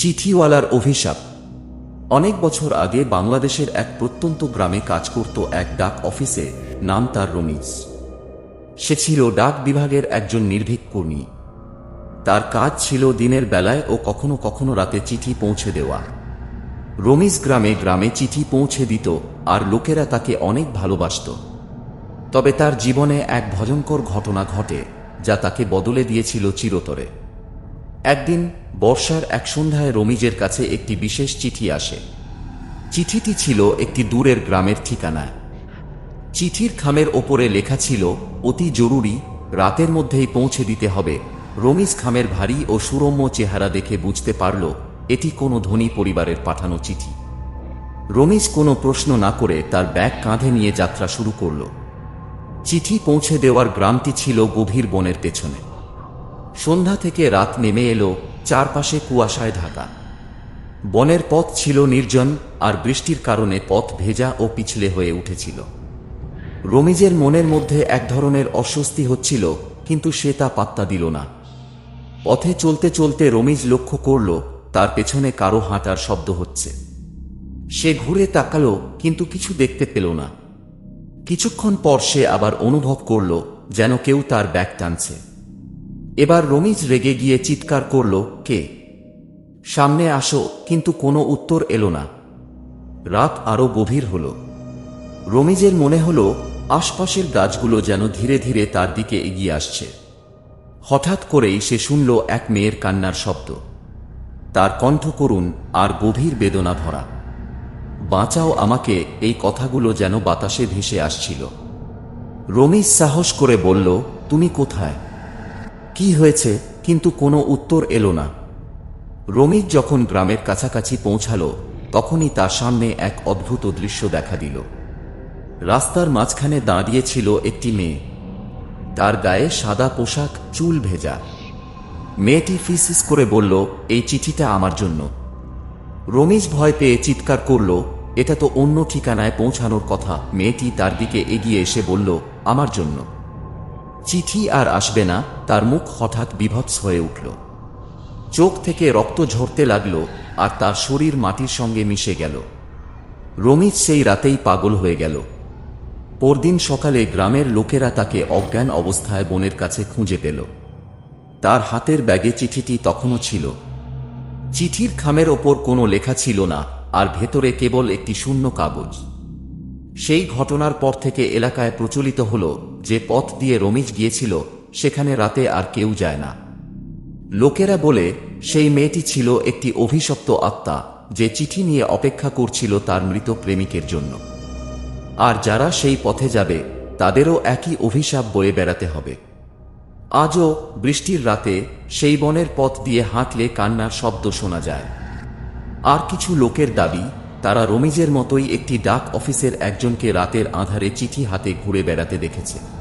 চিঠিওয়ালার অভিশাপ। অনেক বছর আগে বাংলাদেশের এক প্রত্যন্ত গ্রামে কাজ করত এক ডাক অফিসে, নাম তার রমিজ। সে ছিল ডাক বিভাগের একজন নির্ভীক কর্মী। তার কাজ ছিল দিনের বেলায় ও কখনো কখনো রাতে চিঠি পৌঁছে দেওয়া। রমিজ গ্রামে গ্রামে চিঠি পৌঁছে দিত আর লোকেরা তাকে অনেক ভালোবাসত। তবে তার জীবনে এক ভয়ঙ্কর ঘটনা ঘটে, যা তাকে বদলে দিয়েছিল চিরতরে। একদিন বর্ষার এক সন্ধ্যায় রমিজের কাছে একটি বিশেষ চিঠি আসে। চিঠিটি ছিল একটি দূরের গ্রামের ঠিকানায়। চিঠির খামের ওপরে লেখা ছিল, অতি জরুরি, রাতের মধ্যেই পৌঁছে দিতে হবে। রমিজ খামের ভারী ও সুরম্য চেহারা দেখে বুঝতে পারল, এটি কোনো ধনী পরিবারের পাঠানো চিঠি। রমিজ কোনো প্রশ্ন না করে তার ব্যাগ কাঁধে নিয়ে যাত্রা শুরু করল। চিঠি পৌঁছে দেওয়ার গ্রামটি ছিল গভীর বনের পেছনে। সন্ধ্যা থেকে রাত নেমে এলো চারপাশে কুয়াশায় ঢাকা। বনের পথ ছিল নির্জন আর বৃষ্টির কারণে পথ ভেজা ও পিছলে হয়ে উঠেছিল। রমিজের মনের মধ্যে এক ধরনের অস্বস্তি হচ্ছিল, কিন্তু সে তা পাত্তা দিল না। পথে চলতে চলতে রমিজ লক্ষ্য করল, তার পেছনে কারও হাঁটার শব্দ হচ্ছে। সে ঘুরে তাকালো, কিন্তু কিছু দেখতে পেল না। কিছুক্ষণ পর সে আবার অনুভব করল, যেন কেউ তার ব্যাগ টানছে। এবার রমিজ রেগে গিয়ে চিৎকার করল, কে? সামনে আসো, কিন্তু কোনো উত্তর এলো না। রাত আরও গভীর হল। রমিজের মনে হল, আশপাশের গাছগুলো যেন ধীরে ধীরে তার দিকে এগিয়ে আসছে। হঠাৎ করেই সে শুনল এক মেয়ের কান্নার শব্দ। তার কণ্ঠ করুন আর গভীর বেদনা ভরা। বাঁচাও আমাকে, এই কথাগুলো যেন বাতাসে ভেসে আসছিল। রমিজ সাহস করে বলল, তুমি কোথায়? কি হয়েছে কিন্তু কোনো উত্তর এলো না। রমিজ যখন গ্রামের কাছাকাছি পৌঁছালো, তখনই তার সামনে এক অদ্ভুত দৃশ্য দেখা দিল। রাস্তার মাঝখানে দাঁড়িয়েছিল একটি মেয়ে। তার গায়ে সাদা পোশাক, চুল ভেজা। মেয়েটি ফিসিস করে বলল, এই চিঠিটা আমার জন্য। রমিজ ভয় পেয়ে চিৎকার করল, এটা তো অন্য ঠিকানায় পৌঁছানোর কথা। মেয়েটি তার দিকে এগিয়ে এসে বলল, আমার জন্য। চিঠি আর আসবে না, তার মুখ হঠাৎ বিভৎস হয়ে উঠল। চোখ থেকে রক্ত ঝরতে লাগল আর তার শরীর মাটির সঙ্গে মিশে গেল। রমিত সেই রাতেই পাগল হয়ে গেল। পরদিন সকালে গ্রামের লোকেরা তাকে অজ্ঞান অবস্থায় বোনের কাছে খুঁজে পেল। তার হাতের ব্যাগে চিঠিটি তখনও ছিল। চিঠির খামের ওপর কোনো লেখা ছিল না, আর ভেতরে কেবল একটি শূন্য কাগজ। সেই ঘটনার পর থেকে এলাকায় প্রচলিত হল যে পথ দিয়ে রমিজ গিয়েছিল, সেখানে রাতে আর কেউ যায় না। লোকেরা বলে, সেই মেয়েটি ছিল একটি অভিশপ্ত আত্মা যে চিঠি নিয়ে অপেক্ষা করছিল তার মৃত প্রেমিকের জন্য। আর যারা সেই পথে যাবে, তাদেরও একই অভিশাপ বয়ে বেড়াতে হবে। আজও বৃষ্টির রাতে সেই বনের পথ দিয়ে হাঁটলে কান্নার শব্দ শোনা যায়। আর কিছু লোকের দাবি তারা রমিজের মতোই একটি ডাক অফিসের একজনকে রাতের আধারে চিঠি হাতে ঘুরে বেড়াতে দেখেছে।